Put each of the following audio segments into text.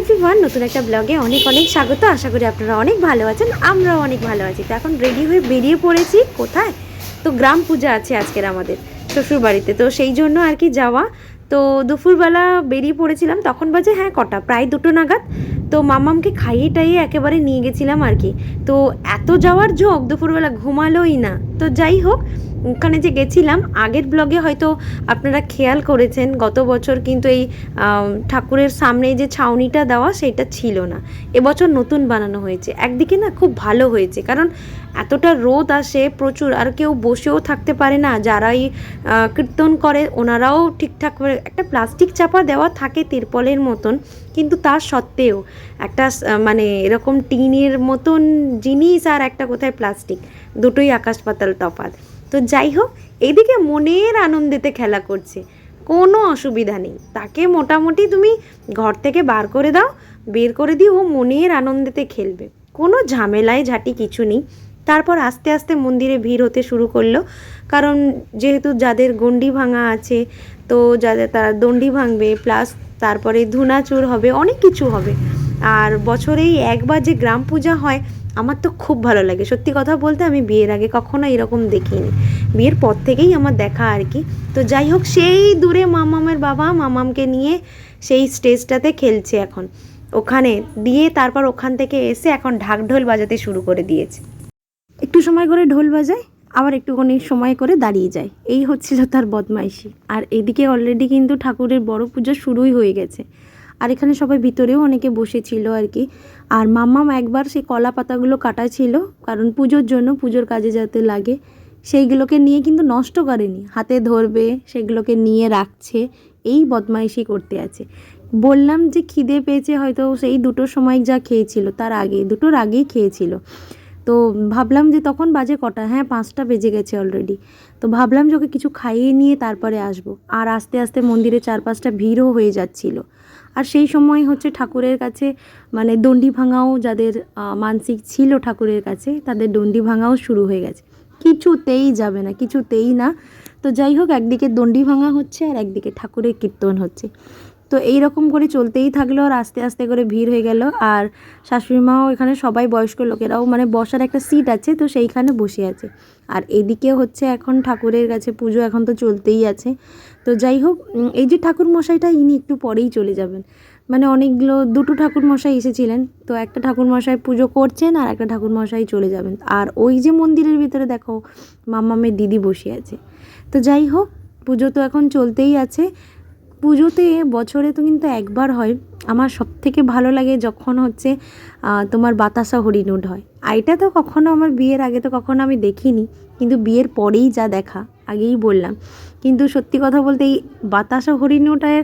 Everyone নতুন একটা ব্লগে অনেক অনেক স্বাগত। আশা করি আপনারা অনেক ভালো আছেন, আমরাও অনেক ভালো আছি। তো এখন রেডি হয়ে বেরিয়ে পড়েছি। কোথায়? তো গ্রাম পূজা আছে আজকের আমাদের শ্বশুর বাড়িতে তো সেই জন্য আর কি যাওয়া। তো দুপুরবেলা বেরিয়ে পড়েছিলাম, তখন বাজে হ্যাঁ কটা? প্রায় দুটো নাগাদ। তো মামামকে খাইয়ে টাইয়ে একেবারে নিয়ে গেছিলাম আর কি। তো এত যাওয়ার ঝোঁক, দুপুরবেলা ঘুমালোই না। তো যাই হোক ওখানে যে গেছিলাম, আগের ব্লগে হয়তো আপনারা খেয়াল করেছেন, গত বছর কিন্তু এই ঠাকুরের সামনে যে ছাউনিটা দেওয়া সেটা ছিল না। এবছর নতুন বানানো হয়েছে। একদিকে না খুব ভালো হয়েছে, কারণ এতটা রোদ আসে প্রচুর, আর কেউ বসেও থাকতে পারে না। যারাই কীর্তন করে ওনারাও ঠিকঠাক করে, একটা প্লাস্টিক চাপা দেওয়া থাকে তিরপলের মতন, কিন্তু তার সত্ত্বেও একটা মানে এরকম টিনের মতন জিনিস আর একটা কোথায় প্লাস্টিক দুটোই আকাশ পাতাল তফাৎ। তো যাই হোক এইদিকে মনের আনন্দেতে খেলা করছে। কোনো অসুবিধা নেই। তাকে মোটামুটি তুমি ঘর থেকে বার করে দাও, বের করে দিয়ে ও মনের আনন্দেতে খেলবে। কোনো ঝামেলায় ঝাঁটি কিছু নেই। তারপর আস্তে আস্তে মন্দিরে ভিড় হতে শুরু করল। কারণ যেহেতু যাদের গণ্ডি ভাঙা আছে, তো যাদের তারা দণ্ডি ভাঙবে, প্লাস তারপরে ধুনাচুর হবে, অনেক কিছু হবে। আর বছরেই একবার যে গ্রাম পূজা হয় আমার তো খুব ভালো লাগে। সত্যি কথা বলতে আমি বিয়ের আগে কখনো এরকম দেখিনি। বিয়ের পর থেকেই আমার দেখা আর কি। তো যাই হোক, সেই দূরে মামামের বাবা মামামকে নিয়ে সেই স্টেজটাতে খেলছে এখন। ওখানে দিয়ে তারপর ওখান থেকে এসে এখন ঢাক ঢোল বাজাতে শুরু করে দিয়েছে। একটু সময় করে ঢোল বাজায়, আবার একটুখানি সময় করে দাঁড়িয়ে যায়। এই হচ্ছিল তার বদমাইশি। আর এদিকে অলরেডি কিন্তু ঠাকুরের বড় পুজো শুরুই হয়ে গেছে। আর এখানে সবাই ভিতরেও অনেকে বসেছিল আর কি। আর মাম্মাম একবার সেই কলা পাতাগুলো কাটা ছিল কারণ পুজোর জন্য পুজোর কাজে যাতে লাগে, সেইগুলোকে নিয়ে কিন্তু নষ্ট করেনি। হাতে ধরবে, সেগুলোকে নিয়ে রাখছে, এই বদমাইশি করতে আছে। বললাম যে খিদে পেয়েছে, হয়তো সেই দুটোর সময় যা খেয়েছিল, তার আগে, দুটোর আগেই খেয়েছিল। তো ভাবলাম যে তখন বাজে কটা হ্যাঁ পাঁচটা বেজে গেছে অলরেডি তো ভাবলাম যে ওকে কিছু খাইয়ে নিয়ে তারপরে আসব। আর আস্তে আস্তে মন্দিরে চার পাঁচটা ভিড়ও হয়ে যাচ্ছিল। আর সেই সময় হচ্ছে ঠাকুরের কাছে মানে দণ্ডি ভাঙাও যাদের মানসিক ছিল ঠাকুরের কাছে, তাদের দণ্ডি ভাঙাও শুরু হয়ে গেছে। কিছুতেই যাবে না, কিছুতেই না। তো যাই হোক, একদিকে দণ্ডি ভাঙা হচ্ছে আর একদিকে ঠাকুরের কীর্তন হচ্ছে। তো এই রকম করে চলতেই থাকল আর আস্তে আস্তে করে ভিড় হয়ে গেল। আর শাশুড়ি মাও এখানে সবাই বয়স্ক লোকেরাও মানে বসার একটা সিট আছে, তো সেইখানে বসে আছে। আর এদিকে হচ্ছে এখন ঠাকুরের কাছে পুজো এখন তো চলতেই আছে। তো যাই হোক এই যে ঠাকুর মশাইটা ইনি একটু পরেই চলে যাবেন। মানে অনেকগুলো, দুটো ঠাকুর মশাই এসেছিলেন। তো একটা ঠাকুর মশাই পুজো করছেন আর একটা ঠাকুর মশাই চলে যাবেন। আর ওই যে মন্দিরের ভিতরে দেখো মামামের দিদি বসে আছে। তো যাই হোক, পুজো তো এখন চলতেই আছে। পুজোতে বছরে তো কিন্তু একবার হয়। আমার সবথেকে ভালো লাগে যখন হচ্ছে তোমার বাতাসা হরিণুড হয়। আর এটা তো কখনো আমার বিয়ের আগে তো কখনো আমি দেখিনি, কিন্তু বিয়ের পরেই যা দেখা, আগেই বললাম। কিন্তু সত্যি কথা বলতে এই বাতাসা হরিণটায়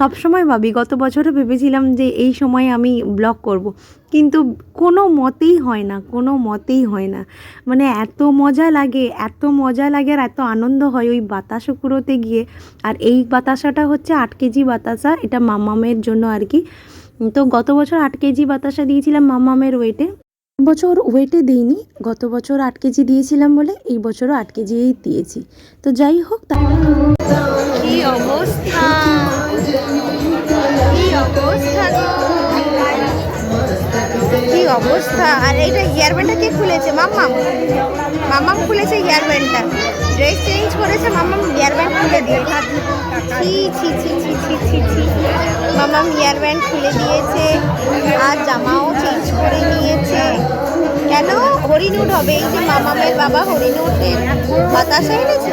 সবসময় ভাবি, গত বছরও ভেবেছিলাম যে এই সময় আমি ব্লগ করব। কিন্তু কোনো মতেই হয় না, কোনো মতেই হয় না। মানে এত মজা লাগে, এত মজা লাগে আর এত আনন্দ হয় ওই বাতাসা কুড়োতে গিয়ে। আর এই বাতাসাটা হচ্ছে আট কেজি বাতাসা, এটা মামামের জন্য আর কি। তো গত বছর আট কেজি বাতাসা দিয়েছিলাম মামামের ওয়েটে বছর ওয়েটে দিইনি, গত বছর আট কেজি দিয়েছিলাম বলে এই বছরও আট কেজিই দিয়েছি। তো যাই হোক, তা অবস্থা? অবস্থা। আর এইটা হেয়ার ব্যান্ডটা কে খুলেছে? মাম্মাম। মাম্মাম খুলেছে হেয়ার ব্যান্ডটা ড্রেস চেঞ্জ করেছে, মাম্মাম হেয়ার ব্যান্ড খুলে দিয়ে ছি ছি ছি ছি ছি ছি ছি। মাম্মাম হেয়ার ব্যান্ড খুলে দিয়েছে, আর জামাও চেঞ্জ করে নিয়েছে। কেন? হরিণুট হবে। এই যে মামামের বাবা হরিণুটের বাতাসা এনেছে?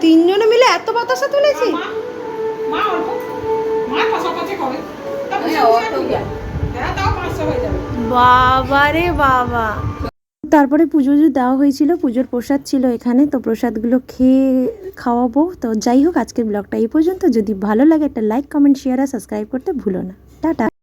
বাতাসা মিলে এত বাতাসা তুলেছি? হ্যাঁ হয়ে যাবে। বাবা রে বাবা। তারপরে পুজো পুজো দেওয়া হয়েছিল পুজোর প্রসাদ ছিল এখানে তো প্রসাদগুলো খেয়ে খাওয়াবো। তো যাই হোক আজকের ব্লগটা এই পর্যন্ত। যদি ভালো লাগে একটা লাইক কমেন্ট শেয়ার আর সাবস্ক্রাইব করতে ভুলো না। টাটা।